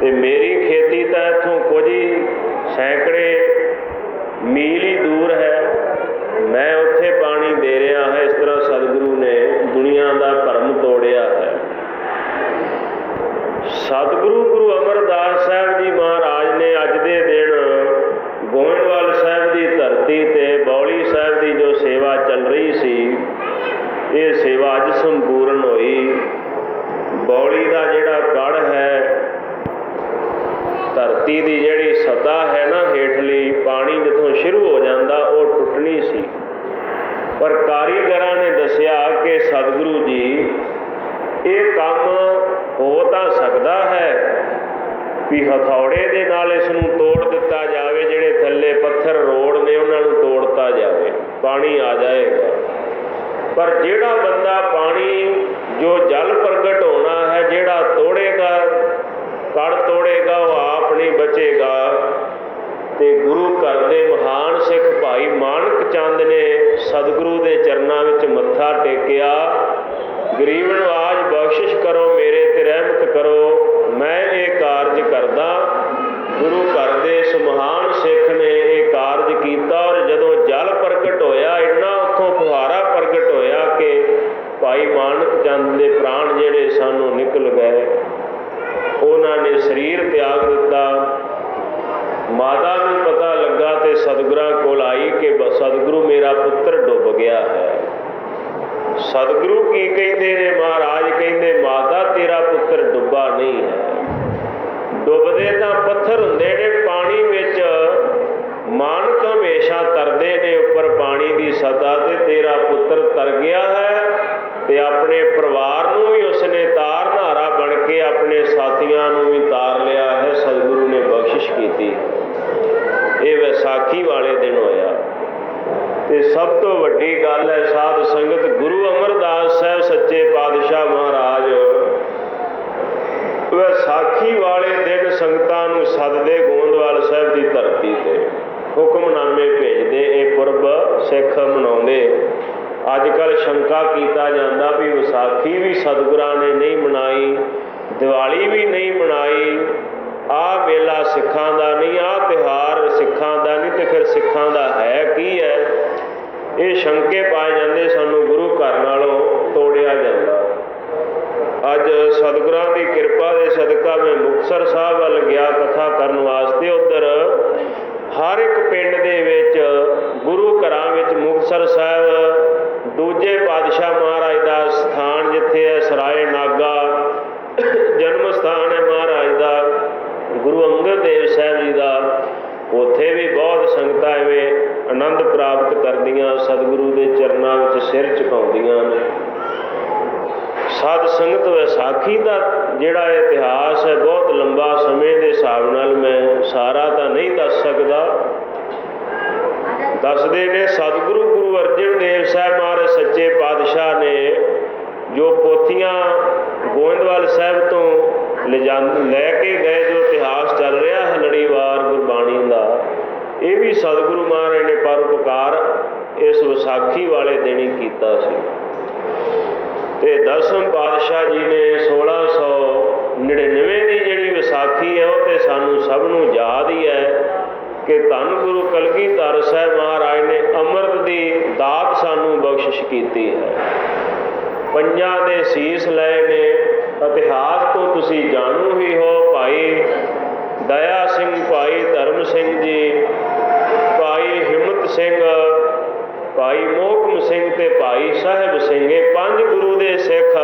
ਤੇ ਮੇਰੀ ਖੇਤੀ ਤਾਂ ਇੱਥੋਂ ਕੁਝ ਹੀ ਸੈਂਕੜੇ ਮੀਲ ਹੀ ਦੂਰ ਹੈ। ਮੈਂ ਉੱਥੇ ਪਾਣੀ ਦੇ ਰਿਹਾ ਹਾਂ। ਇਸ ਤਰ੍ਹਾਂ ਸਤਿਗੁਰੂ ਨੇ ਦੁਨੀਆ ਦਾ ਭਰਮ ਤੋੜਿਆ ਹੈ। ਸਤਿਗੁਰੂ ਗੁਰੂ ਅਮਰਦਾਸ ਸਾਹਿਬ ਜੀ ਮਹਾਰਾਜ ਨੇ ਅੱਜ ਦੇ ਦਿਨ ਗੋਇੰਦਵਾਲ ਸਾਹਿਬ ਦੀ ਧਰਤੀ ਤੇ ਬੌਲੀ ਸਾਹਿਬ ਦੀ ਜੋ ਸੇਵਾ ਚੱਲ ਰਹੀ ਸੀ, ਇਹ ਸੇਵਾ ਅੱਜ ਸੰਪੂਰਨ ਹੋਈ। ਬੌਲੀ ਦਾ ਜਿਹੜਾ ਗੜ ਹੈ ਧਰਤੀ ਦੀ ਜਿਹੜੀ ਸਤਾ ਹੈ ਨਾ ਹੇਠਲੀ ਪਾਣੀ ਜਿੱਥੋਂ ਸ਼ੁਰੂ ਹੋ ਜਾਂਦਾ, ਉਹ ਟੁੱਟਣੀ ਸੀ। ਪਰ ਕਾਰੀਗਰਾਂ ਨੇ ਦੱਸਿਆ ਕਿ ਸਤਿਗੁਰੂ ਜੀ, ਇਹ ਕੰਮ ਹੋ ਤਾਂ ਸਕਦਾ ਹੈ ਵੀ ਹਥੌੜੇ ਦੇ ਨਾਲ ਇਸ ਨੂੰ ਤੋੜ ਦਿੱਤਾ ਜਾਵੇ, ਜਿਹੜੇ ਥੱਲੇ ਪੱਥਰ ਰੋੜ ਨੇ, ਉਹਨਾਂ ਨੂੰ ਤੋੜਤਾ ਜਾਵੇ, ਪਾਣੀ ਆ ਜਾਏਗਾ। ਪਰ ਜਿਹੜਾ ਬੰਦਾ ਪਾਣੀ ਜੋ ਜਲ ਪ੍ਰਗਟ ਹੋਣਾ ਹੈ, ਜਿਹੜਾ ਤੋੜੇ ਮੱਥਾ ਟੇਕਿਆ। ਗਰੀਬ ਨਵਾਜ, ਬਖਸ਼ਿਸ਼ ਕਰੋ ਮੇਰੇ ਤੇ, ਰਹਿਮਤ ਕਰੋ। ਮੈਂ ਇਹ ਕਾਰਜ ਕਰਦਾ। ਗੁਰੂ ਘਰ ਦੇ ਇਸ ਸਿੱਖ ਨੇ ਇਹ ਕਾਰਜ ਕੀਤਾ ਔਰ ਜਦੋਂ ਜਲ ਪ੍ਰਗਟ ਹੋਇਆ, ਇੰਨਾ ਉੱਥੋਂ ਫੁਹਾਰਾ ਪ੍ਰਗਟ ਹੋਇਆ ਕਿ ਭਾਈ ਮਾਨਕ ਚੰਦ ਦੇ ਪ੍ਰਾਣ ਜਿਹੜੇ ਸਾਨੂੰ ਨਿਕਲ ਗਏ, ਉਹਨਾਂ ਨੇ ਸਰੀਰ ਤਿਆਗ ਦਿੱਤਾ। ਮਾਤਾ ਨੂੰ ਪਤਾ ਲੱਗਾ ਤੇ ਸਤਿਗੁਰਾਂ ਕੋਲ ਆਈ ਕਿ ਸਤਿਗੁਰੂ ਮੇਰਾ ਪੁੱਤਰ ਡੁੱਬ ਗਿਆ ਹੈ। ਸਤਿਗੁਰੂ ਕੀ ਕਹਿੰਦੇ ਨੇ ਮਹਾਰਾਜ? ਕਹਿੰਦੇ, ਮਾਤਾ, ਤੇਰਾ ਪੁੱਤਰ ਡੁੱਬਾ ਨਹੀਂ ਹੈ। ਡੁੱਬਦੇ ਤਾਂ ਪੱਥਰ ਹੁੰਦੇ ਨੇ, ਪਾਣੀ ਵਿੱਚ ਮਾਨਕ ਹਮੇਸ਼ਾ ਤਰਦੇ ਨੇ, ਉੱਪਰ ਪਾਣੀ ਦੀ ਸਤਾ ਤੇ ਤੇਰਾ ਪੁੱਤਰ ਤਰ ਗਿਆ ਹੈ ਤੇ ਆਪਣੇ ਪਰਿਵਾਰ ਨੂੰ ਵੀ ਉਸਨੇ ਤਾਰ ਨਾਰਾ ਬਣ ਕੇ ਆਪਣੇ ਸਾਥੀਆਂ ਨੂੰ ਵੀ ਤਾਰ ਲਿਆ ਹੈ। ਸਤਿਗੁਰੂ ਨੇ ਬਖਸ਼ਿਸ਼ ਕੀਤੀ। ਇਹ ਵਿਸਾਖੀ ਵਾਲੇ ਦਿਨ ਹੋਇਆ। ਤੇ ਸਭ ਤੋਂ ਵੱਡੀ ਗੱਲ ਹੈ ਸਾਧ ਸੰਗਤ ਗੁਰੂ ਅਮਰਦਾਸ ਸਾਹਿਬ ਸੱਚੇ ਪਾਤਸ਼ਾਹ ਮਹਾਰਾਜ। ਵਿਸਾਖੀ ਵਾਲੇ ਦਿਨ ਸੰਗਤਾਂ ਨੂੰ ਸੱਦਦੇ ਗੋਂਦਵਾਲ ਸਾਹਿਬ ਦੀ ਧਰਤੀ ਤੇ ਹੁਕਮਨਾਮੇ ਭੇਜਦੇ, ਇਹ ਪੁਰਬ ਸਿੱਖ ਮਨਾਉਂਦੇ। ਅੱਜ ਕੱਲ ਸ਼ੰਕਾ ਕੀਤਾ ਜਾਂਦਾ ਵੀ ਵਿਸਾਖੀ ਵੀ ਸਤਿਗੁਰਾਂ ਨੇ ਨਹੀਂ ਮਨਾਈ, ਦੀਵਾਲੀ ਵੀ ਨਹੀਂ ਮਨਾਈ। ਆਹ ਮੇਲਾ ਸਿੱਖਾਂ ਦਾ ਨਹੀਂ, ਆਹ ਤਿਉਹਾਰ ਸਿੱਖਾਂ ਦਾ ਨਹੀਂ ਤੇ ਫਿਰ ਸਿੱਖਾਂ ਦਾ ਹੈ ਕੀ ਹੈ? ਇਹ ਸ਼ੰਕੇ ਪਾਏ ਜਾਂਦੇ ਸਾਨੂੰ ਗੁਰੂ ਘਰ ਨਾਲੋਂ ਤੋੜਿਆ ਜਾਂਦਾ। ਅੱਜ ਸਤਿਗੁਰਾਂ ਦੀ ਕਿਰਪਾ ਦੇ ਸਦਕਾ ਮੈਂ ਮੁਕਤਸਰ ਸਾਹਿਬ ਵੱਲ ਗਿਆ ਕਥਾ ਕਰਨ ਵਾਸਤੇ। ਉਧਰ ਹਰ ਇੱਕ ਪਿੰਡ ਦੇ ਵਿੱਚ ਗੁਰੂ ਘਰਾਂ ਵਿੱਚ ਮੁਕਤਸਰ ਸਾਹਿਬ ਸਾਧ ਸੰਗਤ ਵਿਸਾਖੀ ਦਾ ਜਿਹੜਾ ਇਤਿਹਾਸ ਹੈ, ਬਹੁਤ ਲੰਬਾ ਸਮੇਂ ਦੇ ਹਿਸਾਬ ਨਾਲ ਮੈਂ ਸਾਰਾ ਤਾਂ ਨਹੀਂ ਦੱਸ ਸਕਦਾ। ਦੱਸਦੇ ਨੇ, ਸਤਿਗੁਰੂ ਗੁਰੂ ਅਰਜਨ ਦੇਵ ਸਾਹਿਬ ਮਹਾਰਾਜ ਸੱਚੇ ਪਾਤਸ਼ਾਹ ਨੇ ਜੋ ਪੋਥੀਆਂ ਗੋਇੰਦਵਾਲ ਸਾਹਿਬ ਤੋਂ ਲਿਜਾਂ, ਲੈ ਕੇ ਗਏ, ਜੋ ਇਤਿਹਾਸ ਚੱਲ ਰਿਹਾ ਹੈ ਲੜੀਵਾਰ ਗੁਰਬਾਣੀ ਦਾ, ਇਹ ਵੀ ਸਤਿਗੁਰੂ ਮਹਾਰਾਜ ਨੇ ਪਰਉਪਕਾਰ ਇਸ ਵਿਸਾਖੀ ਵਾਲੇ ਦਿਨ ਹੀ ਕੀਤਾ ਸੀ। ਤੇ ਦਸਮ ਪਾਤਸ਼ਾਹ ਜੀ ਨੇ 1699 ਦੀ ਜਿਹੜੀ ਵਿਸਾਖੀ ਹੈ, ਉਹ ਤੇ ਸਾਨੂੰ ਸਭ ਨੂੰ ਯਾਦ ਹੀ ਹੈ ਕਿ ਧੰਨ ਗੁਰੂ ਕਲਗੀਧਰ ਸਾਹਿਬ ਮਹਾਰਾਜ ਨੇ ਅੰਮ੍ਰਿਤ ਦੀ ਦਾਤ ਸਾਨੂੰ ਬਖਸ਼ਿਸ਼ ਕੀਤੀ ਹੈ। ਪੰਜਾਂ ਦੇ ਸੀਸ ਲਏ ਨੇ, ਇਤਿਹਾਸ ਤੋਂ ਤੁਸੀਂ ਜਾਣੂ ਹੀ ਹੋ ਭਾਈ ਦਇਆ ਸਿੰਘ, ਭਾਈ ਧਰਮ ਸਿੰਘ ਜੀ, ਭਾਈ ਹਿੰਮਤ ਸਿੰਘ ਭਾਈ ਮੋਹਕਮ ਸਿੰਘ ਤੇ ਭਾਈ ਸਾਹਿਬ ਸਿੰਘ ਇਹ ਪੰਜ ਗੁਰੂ ਦੇ ਸਿੱਖ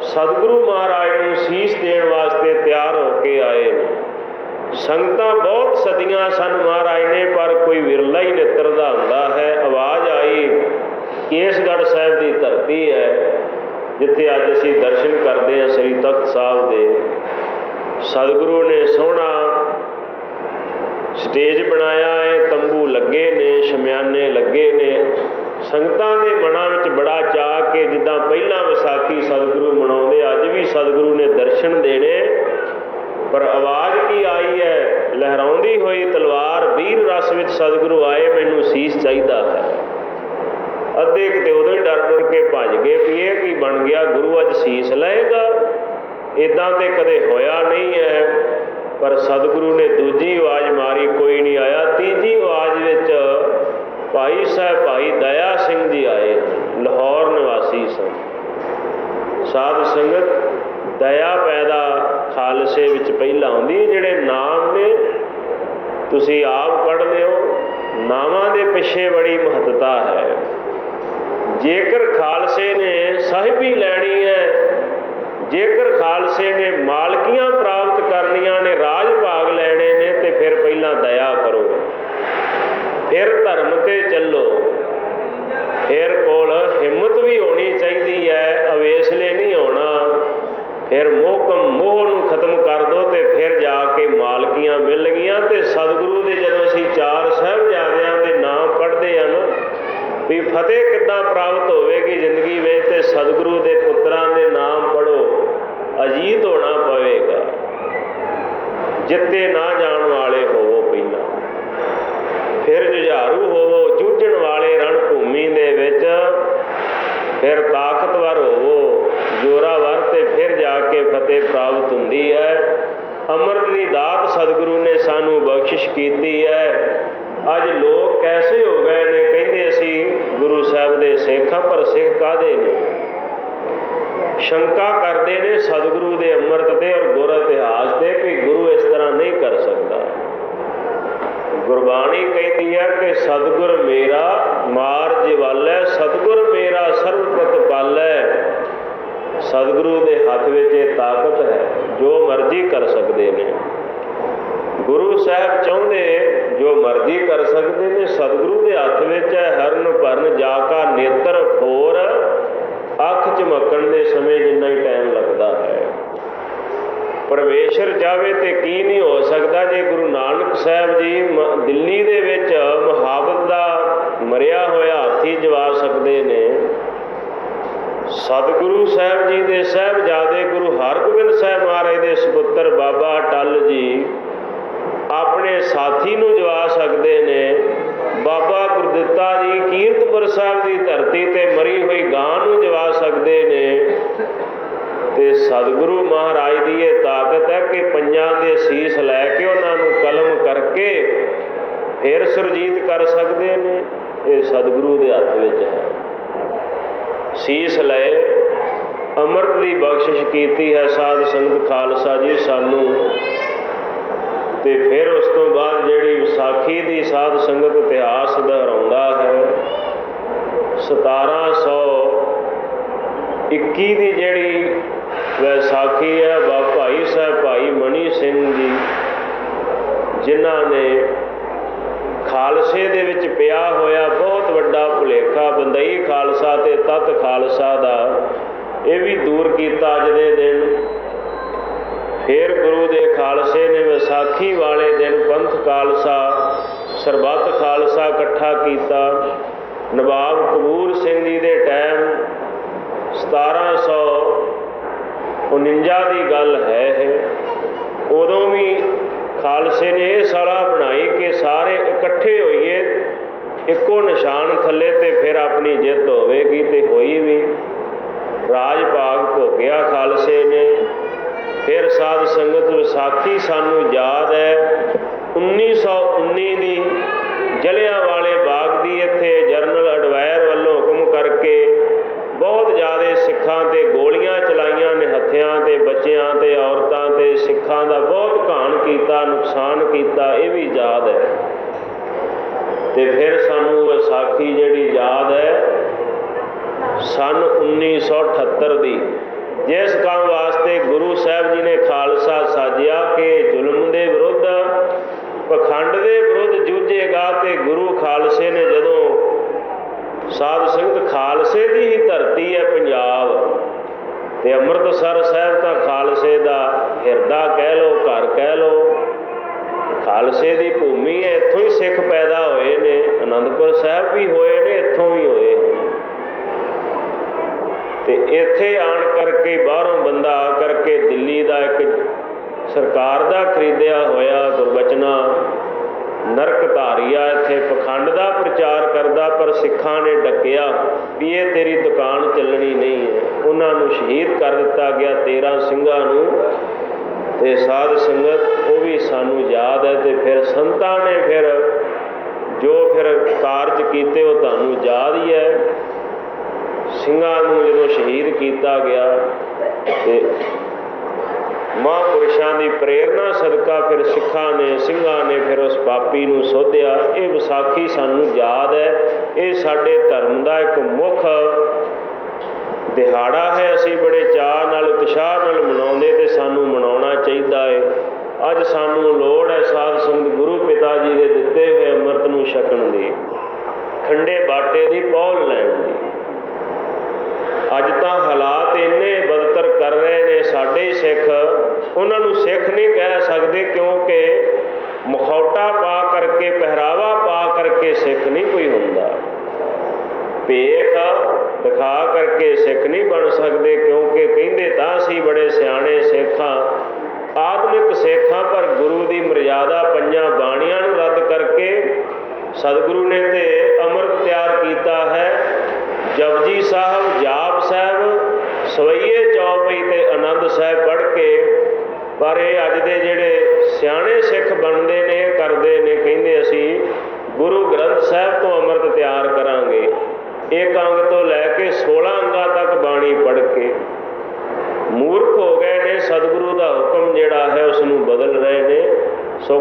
ਸਤਿਗੁਰੂ ਮਹਾਰਾਜ ਨੂੰ ਸੀਸ ਦੇਣ ਵਾਸਤੇ ਤਿਆਰ ਹੋ ਕੇ ਆਏ ਨੇ। ਸੰਗਤਾਂ ਬਹੁਤ ਸਦੀਆਂ ਸਨ ਮਹਾਰਾਜ ਨੇ, ਪਰ ਕੋਈ ਵਿਰਲਾ ਹੀ ਨੇਤਰ ਦਾ ਹੁੰਦਾ ਹੈ। ਆਵਾਜ਼ ਆਈ, ਕੇਸਗੜ੍ਹ ਸਾਹਿਬ ਦੀ ਧਰਤੀ ਹੈ, ਜਿੱਥੇ ਅੱਜ ਅਸੀਂ ਦਰਸ਼ਨ ਕਰਦੇ ਹਾਂ ਸ੍ਰੀ ਤਖਤ ਸਾਹਿਬ ਦੇ। ਸਤਿਗੁਰੂ ਨੇ ਸੋਹਣਾ ਸਟੇਜ ਬਣਾਇਆ ਹੈ ਤੰਬੂ ਲੱਗੇ ਨੇ, ਸ਼ਮਿਆਨੇ ਲੱਗੇ ਨੇ। ਸੰਗਤਾਂ ਦੇ ਮਨਾਂ ਵਿੱਚ ਬੜਾ ਚਾਹ ਕਿ ਜਿੱਦਾਂ ਪਹਿਲਾਂ ਵਿਸਾਖੀ ਸਤਿਗੁਰੂ ਮਨਾਉਂਦੇ, ਅੱਜ ਵੀ ਸਤਿਗੁਰੂ ਨੇ ਦਰਸ਼ਨ ਦੇਣੇ। ਪਰ ਆਵਾਜ਼ ਕੀ ਆਈ ਹੈ? ਲਹਿਰਾਉਂਦੀ ਹੋਈ ਤਲਵਾਰ, ਵੀਰ ਰਸ ਵਿੱਚ ਸਤਿਗੁਰੂ ਆਏ, ਮੈਨੂੰ ਸੀਸ ਚਾਹੀਦਾ ਹੈ। ਅੱਧੇ ਕਿਤੇ ਉਦੋਂ ਹੀ ਡਰ ਡਰ ਕੇ ਭੱਜ ਗਏ ਵੀ ਇਹ ਕੀ ਬਣ ਗਿਆ? ਗੁਰੂ ਅੱਜ ਸੀਸ ਲਏਗਾ? ਇਦਾਂ ਤੇ ਕਦੇ ਹੋਇਆ ਨਹੀਂ ਹੈ। ਪਰ ਸਤਿਗੁਰੂ ਨੇ ਦੂਜੀ ਆਵਾਜ਼ ਮਾਰੀ, ਕੋਈ ਨਹੀਂ ਆਇਆ। ਤੀਜੀ ਆਵਾਜ਼ ਵਿੱਚ ਭਾਈ ਸਾਹਿਬ, ਭਾਈ ਦਇਆ ਸਿੰਘ ਜੀ ਆਏ। ਲਾਹੌਰ ਨਿਵਾਸੀ ਸਨ। ਸਾਧ ਸੰਗਤ, ਦਇਆ ਪੈਦਾ ਖਾਲਸੇ ਵਿੱਚ ਪਹਿਲਾਂ ਆਉਂਦੀ ਹੈ। ਜਿਹੜੇ ਨਾਮ ਨੇ ਤੁਸੀਂ ਆਪ ਪੜ੍ਹ ਲਿਓ ਨਾਵਾਂ ਦੇ ਪਿੱਛੇ ਬੜੀ ਮਹੱਤਤਾ ਹੈ। ਜੇਕਰ ਖਾਲਸੇ ਨੇ ਸਾਹਿਬੀ ਲੈਣੀ ਹੈ ਜੇਕਰ ਖਾਲਸੇ ਨੇ ਮਾਲਕੀਆਂ ਪ੍ਰਾਪਤ ਕਰਨੀਆਂ ਨੇ, ਰਾਜ ਭਾਗ ਲੈਣੇ ਨੇ, ਤੇ ਫਿਰ ਪਹਿਲਾਂ ਦਇਆ ਕਰੋ। ਫਿਰ ਧਰਮ ਤੇ ਚੱਲੋ। ਫਿਰ ਕੋਲ ਹਿੰਮਤ ਵੀ ਹੋਣੀ ਚਾਹੀਦੀ ਹੈ, ਅਵੇਸਲੇ ਨਹੀਂ ਹੋਣਾ। ਫਿਰ ਮੋਹਕਮ ਮੋਹ ਨੂੰ ਖਤਮ ਕਰ ਦੋ ਤੇ ਫਿਰ ਜਾ ਕੇ ਮਾਲਕੀਆਂ ਮਿਲ ਗਈਆਂ ਤੇ ਸਤਿਗੁਰੂ ਦੇ ਜਦੋਂ ਅਸੀਂ ਚਾਰ ਸਾਹਿਬਜ਼ਾਦਿਆਂ ਦੇ ਨਾਮ ਪੜ੍ਹਦੇ ਹਨ ਵੀ ਫਤਿਹ ਕਿੱਦਾਂ ਪ੍ਰਾਪਤ ਹੋਵੇਗੀ ਜ਼ਿੰਦਗੀ ਵਿੱਚ ਤੇ ਸਤਿਗੁਰੂ ਦੇ ਪੁੱਤਰਾਂ ਦੇ ਨਾਮ ਅਜੀਤ ਹੋਣਾ ਪਵੇਗਾ। ਜਿੱਤੇ ਨਾ ਜਾਣ ਵਾਲੇ ਹੋਵੋ ਪਹਿਲਾਂ। ਫਿਰ ਜੁਝਾਰੂ ਹੋਵੋ, ਜੂਝਣ ਵਾਲੇ ਰਣ ਭੂਮੀ ਦੇ ਵਿੱਚ। ਫਿਰ ਤਾਕਤਵਰ ਹੋਵੋ, ਜੋਰਾਵਰ ਤੇ ਫਿਰ ਜਾ ਕੇ ਫਤਿਹ ਪ੍ਰਾਪਤ ਹੁੰਦੀ ਹੈ। ਅੰਮ੍ਰਿਤ ਦੀ ਦਾਤ ਸਤਿਗੁਰੂ ਨੇ ਸਾਨੂੰ ਬਖਸ਼ਿਸ਼ ਕੀਤੀ ਹੈ। ਅੱਜ ਲੋਕ ਕੈਸੇ ਹੋ ਗਏ ਨੇ? ਕਹਿੰਦੇ ਅਸੀਂ ਗੁਰੂ ਸਾਹਿਬ ਦੇ ਸਿੱਖ ਹਾਂ, ਪਰ ਸਿੱਖ ਕਾਦੇ ਨੇ? ਸ਼ੰਕਾ ਕਰਦੇ ਨੇ ਸਤਿਗੁਰੂ ਦੇ ਅੰਮ੍ਰਿਤ ਤੇ ਔਰ ਗੁਰ ਇਤਿਹਾਸ ਤੇ ਕਿ ਗੁਰੂ ਇਸ ਤਰ੍ਹਾਂ ਨਹੀਂ ਕਰ ਸਕਦਾ। ਗੁਰਬਾਣੀ ਕਹਿੰਦੀ ਹੈ ਕਿ ਸਤਿਗੁਰ ਮੇਰਾ ਮਾਰ ਜਿਵਾਲੈ, ਸਤਿਗੁਰ ਮੇਰਾ ਸਰਬ ਪ੍ਰਤਪਾਲੈ ਸਤਿਗੁਰੂ ਦੇ ਹੱਥ ਵਿੱਚ ਇਹ ਤਾਕਤ ਹੈ, ਜੋ ਮਰਜ਼ੀ ਕਰ ਸਕਦੇ ਨੇ। ਗੁਰੂ ਸਾਹਿਬ ਚਾਹੁੰਦੇ ਜੋ ਮਰਜ਼ੀ ਕਰ ਸਕਦੇ ਨੇ, ਸਤਿਗੁਰੂ ਦੇ ਹੱਥ ਵਿੱਚ ਹੈ, ਹਰਨ ਭਰਨ ਜਾ ਕਾ ਚਮਕਣ ਸਮੇਂ ਜਿੰਨਾ ਹੀ ਟਾਈਮ ਲੱਗਦਾ ਹੈ। ਪਰਮੇਸ਼ਰ ਚਾਵੇ ਤੇ ਕੀ ਨਹੀਂ ਹੋ ਸਕਦਾ ਜੇ ਗੁਰੂ ਨਾਨਕ ਸਾਹਿਬ ਜੀ ਦਿੱਲੀ ਦੇ ਵਿੱਚ ਮੁਹਾਬਤ ਦਾ ਮਰਿਆ ਹੋਇਆ ਹਾਥੀ ਜਵਾ ਸਕਦੇ ਨੇ। ਸਤਿਗੁਰੂ ਸਾਹਿਬ ਜੀ ਦੇ ਸਾਹਿਬਜ਼ਾਦੇ ਗੁਰੂ ਹਰਗੋਬਿੰਦ ਸਾਹਿਬ ਮਹਾਰਾਜ ਦੇ ਸੁਪੁੱਤਰ ਬਾਬਾ ਟੱਲ ਜੀ ਆਪਣੇ ਸਾਥੀ ਨੂੰ ਜਵਾ ਸਕਦੇ ਨੇ। ਬਾਬਾ ਗੁਰਦਿੱਤਾ ਜੀ ਕੀਰਤਪੁਰ ਸਾਹਿਬ ਦੀ ਧਰਤੀ ਤੇ ਮਰੀ ਹੋਈ ਗਾਂ ਨੂੰ ਜਵਾ ਸਕਦੇ ਨੇ। ਤੇ ਸਤਿਗੁਰੂ ਮਹਾਰਾਜ ਦੀ ਇਹ ਤਾਕਤ ਹੈ ਕਿ ਪੰਜਾਂ ਦੇ ਸੀਸ ਲੈ ਕੇ ਉਹਨਾਂ ਨੂੰ ਕਲਮ ਕਰਕੇ ਫਿਰ ਸੁਰਜੀਤ ਕਰ ਸਕਦੇ ਨੇ। ਇਹ ਸਤਿਗੁਰੂ ਦੇ ਹੱਥ ਵਿੱਚ ਹੈ। ਸੀਸ ਲਏ, ਅੰਮ੍ਰਿਤ ਦੀ ਬਖਸ਼ਿਸ਼ ਕੀਤੀ ਹੈ ਸਾਧ ਸੰਗਤ ਖਾਲਸਾ ਜੀ ਸਾਨੂੰ। ਤੇ ਫਿਰ ਉਸ ਤੋਂ ਬਾਅਦ ਜਿਹੜੀ ਵਿਸਾਖੀ ਦੀ ਸਾਧ ਸੰਗਤ ਇਤਿਹਾਸ ਦੁਹਰਾਉਂਦਾ ਹੈ 1721 ਦੀ ਜਿਹੜੀ ਵਿਸਾਖੀ ਹੈ, ਬਾ ਭਾਈ ਸਾਹਿਬ, ਭਾਈ ਮਣੀ ਸਿੰਘ ਜੀ, ਜਿਨ੍ਹਾਂ ਨੇ ਖਾਲਸੇ ਦੇ ਵਿੱਚ ਪਿਆ ਹੋਇਆ ਬਹੁਤ ਵੱਡਾ ਭੁਲੇਖਾ, ਬੰਦਈ ਖਾਲਸਾ ਤੇ ਤਤ ਖਾਲਸਾ ਦਾ, ਇਹ ਵੀ ਦੂਰ ਕੀਤਾ ਅੱਜ ਦੇ ਦਿਨ। ਫਿਰ ਗੁਰੂ ਦੇ ਖਾਲਸੇ ਨੇ ਵਿਸਾਖੀ ਵਾਲੇ ਦਿਨ ਪੰਥ ਖਾਲਸਾ, ਸਰਬੱਤ ਖਾਲਸਾ ਇਕੱਠਾ ਕੀਤਾ। ਨਵਾਬ ਕਬੂਰ ਸਿੰਘ ਜੀ ਦੇ ਟਾਈਮ 1749 ਦੀ ਗੱਲ ਹੈ ਇਹ। ਉਦੋਂ ਵੀ ਖਾਲਸੇ ਨੇ ਇਹ ਸਲਾਹ ਬਣਾਈ ਕਿ ਸਾਰੇ ਇਕੱਠੇ ਹੋਈਏ, ਇੱਕੋ ਨਿਸ਼ਾਨ ਥੱਲੇ ਤੇ ਫਿਰ ਆਪਣੀ ਜਿੱਤ ਹੋਵੇਗੀ ਤੇ ਹੋਈ ਵੀ। ਰਾਜ ਭਾਗ ਭੋਗਿਆ ਖਾਲਸੇ ਨੇ। ਫਿਰ ਸਾਧ ਸੰਗਤ ਵਿਸਾਖੀ ਸਾਨੂੰ ਯਾਦ 1919 ਦੀ ਜਲਿਆਂ ਵਾਲੇ ਬਾਗ ਦੀ ਇੱਥੇ ਜਨਰਲ ਅਡਵਾਇਰ ਵੱਲੋਂ ਹੁਕਮ ਕਰਕੇ ਬਹੁਤ ਜ਼ਿਆਦਾ ਸਿੱਖਾਂ ਤੇ ਗੋਲੀਆਂ ਚਲਾਈਆਂ ਨੇ, ਹੱਥਿਆਂ ਤੇ, ਬੱਚਿਆਂ ਤੇ, ਔਰਤਾਂ ਤੇ, ਸਿੱਖਾਂ ਦਾ ਬਹੁਤ ਘਾਣ ਕੀਤਾ, ਨੁਕਸਾਨ ਕੀਤਾ, ਇਹ ਵੀ ਯਾਦ ਹੈ। ਤੇ ਫਿਰ ਸਾਨੂੰ ਵਿਸਾਖੀ ਜਿਹੜੀ ਯਾਦ ਹੈ, ਸਨ 1978 ਦੀ, ਜਿਸ ਕੰਮ ਵਾਸਤੇ ਗੁਰੂ ਸਾਹਿਬ ਜੀ ਨੇ ਖਾਲਸਾ ਸਾਜਿਆ ਕਿ ਜ਼ੁਲਮ ਦੇ ਵਿਰੁੱਧ ਪਖੰਡ ਦੇ ਵਿਰੁੱਧ ਜੂਝੇਗਾ ਤੇ ਗੁਰੂ ਖਾਲਸੇ ਨੇ ਜਦੋਂ ਸਾਧ ਸੰਗਤ ਖਾਲਸੇ ਦੀ ਹੀ ਧਰਤੀ ਹੈ ਪੰਜਾਬ ਤੇ ਅੰਮ੍ਰਿਤਸਰ ਸਾਹਿਬ ਤਾਂ ਖਾਲਸੇ ਦਾ ਹਿਰਦਾ ਕਹਿ ਲੋ ਘਰ ਕਹਿ ਲੋ ਖਾਲਸੇ ਦੀ ਭੂਮੀ ਹੈ, ਇੱਥੋਂ ਹੀ ਸਿੱਖ ਪੈਦਾ ਹੋਏ ਨੇ, ਅਨੰਦਪੁਰ ਸਾਹਿਬ ਵੀ ਹੋਏ ਨੇ, ਇੱਥੋਂ ਵੀ ਹੋਏ ਤੇ ਇੱਥੇ ਆਣ ਕਰਕੇ ਬਾਹਰੋਂ ਬੰਦਾ ਆ ਕਰਕੇ ਸਰਕਾਰ ਦਾ ਖਰੀਦਿਆ ਹੋਇਆ ਗੁਰਬਚਨਾ ਨਰਕ ਧਾਰੀਆ, ਇੱਥੇ ਪਖੰਡ ਦਾ ਪ੍ਰਚਾਰ ਕਰਦਾ, ਪਰ ਸਿੱਖਾਂ ਨੇ ਡੱਕਿਆ ਵੀ ਇਹ ਤੇਰੀ ਦੁਕਾਨ ਚੱਲਣੀ ਨਹੀਂ ਹੈ। ਉਹਨਾਂ ਨੂੰ ਸ਼ਹੀਦ ਕਰ ਦਿੱਤਾ ਗਿਆ 13 ਸਿੰਘਾਂ ਨੂੰ ਤੇ ਸਾਧ ਸੰਗਤ, ਉਹ ਵੀ ਸਾਨੂੰ ਯਾਦ ਹੈ ਤੇ ਫਿਰ ਸੰਤਾਂ ਨੇ ਫਿਰ ਜੋ ਫਿਰ ਕਾਰਜ ਕੀਤੇ, ਉਹ ਤੁਹਾਨੂੰ ਯਾਦ ਹੀ ਹੈ। ਸਿੰਘਾਂ ਨੂੰ ਜਦੋਂ ਸ਼ਹੀਦ ਕੀਤਾ ਗਿਆ ਤੇ ਮਹਾਂਪੁਰਸ਼ਾਂ ਦੀ ਪ੍ਰੇਰਣਾ ਸਦਕਾ ਫਿਰ ਸਿੱਖਾਂ ਨੇ, ਸਿੰਘਾਂ ਨੇ ਫਿਰ ਉਸ ਪਾਪੀ ਨੂੰ ਸੋਧਿਆ। ਇਹ ਵਿਸਾਖੀ ਸਾਨੂੰ ਯਾਦ ਹੈ। ਇਹ ਸਾਡੇ ਧਰਮ ਦਾ ਇੱਕ ਮੁੱਖ ਦਿਹਾੜਾ ਹੈ। ਅਸੀਂ ਬੜੇ ਚਾਅ ਨਾਲ, ਉਤਸ਼ਾਹ ਨਾਲ ਮਨਾਉਂਦੇ ਤੇ ਸਾਨੂੰ ਮਨਾਉਣਾ ਚਾਹੀਦਾ ਹੈ ਅੱਜ ਸਾਨੂੰ ਲੋੜ ਹੈ ਸਾਧ ਸੰਗਤ ਗੁਰੂ ਪਿਤਾ ਜੀ ਦੇ ਦਿੱਤੇ ਹੋਏ ਅੰਮ੍ਰਿਤ ਨੂੰ ਛਕਣ ਦੀ, ਖੰਡੇ ਬਾਟੇ ਦੀ ਪੌਲ ਲੈਣ ਦੀ। ਅੱਜ ਤਾਂ ਹਾਲਾਤ ਸਾਡੇ ਸਿੱਖ ਉਹਨਾਂ ਨੂੰ ਸਿੱਖ ਨਹੀਂ ਕਹਿ ਸਕਦੇ ਕਿਉਂਕਿ ਮੁਖੌਟਾ ਪਾ ਕਰਕੇ, ਪਹਿਰਾਵਾ ਪਾ ਕਰਕੇ ਸਿੱਖ ਨਹੀਂ ਕੋਈ ਹੁੰਦਾ। ਭੇਖ ਦਿਖਾ ਕਰਕੇ ਸਿੱਖ ਨਹੀਂ ਬਣ ਸਕਦੇ ਕਿਉਂਕਿ ਕਹਿੰਦੇ ਤਾਂ ਅਸੀਂ ਬੜੇ ਸਿਆਣੇ ਸਿੱਖਾਂ, ਆਧੁਨਿਕ ਸਿੱਖਾਂ, ਪਰ ਗੁਰੂ ਦੀ ਮਰਿਆਦਾ ਪੰਜਾਂ ਬਾਣੀਆਂ ਨੂੰ ਰੱਦ ਕਰਕੇ ਸਤਿਗੁਰੂ ਨੇ ਤੇ ਅੰਮ੍ਰਿਤ ਤਿਆਰ ਕੀਤਾ ਹੈ। ਜਪਜੀ ਸਾਹਿਬ, ਜਾਪ ਸਾਹਿਬ ਸਵਈਏ ਚੌਪਈ ਤੇ ਆਨੰਦ ਸਾਹਿਬ ਪੜ੍ਹ ਕੇ, ਪਰ ਇਹ ਅੱਜ ਦੇ ਜਿਹੜੇ ਸਿਆਣੇ ਸਿੱਖ ਬਣਦੇ ਨੇ, ਕਰਦੇ ਨੇ, ਕਹਿੰਦੇ ਅਸੀਂ ਗੁਰੂ ਗ੍ਰੰਥ ਸਾਹਿਬ ਤੋਂ ਅੰਮ੍ਰਿਤ ਤਿਆਰ ਕਰਾਂਗੇ। ਇੱਕ ਅੰਗ ਤੋਂ ਲੈ ਕੇ 16 ਅੰਗਾਂ ਤੱਕ ਬਾਣੀ ਪੜ੍ਹ ਕੇ। ਮੂਰਖ ਹੋ ਗਏ ਨੇ, ਸਤਿਗੁਰੂ ਦਾ ਹੁਕਮ ਜਿਹੜਾ ਹੈ ਉਸ ਨੂੰ ਬਦਲ ਰਹੇ ਨੇ। ਸੋ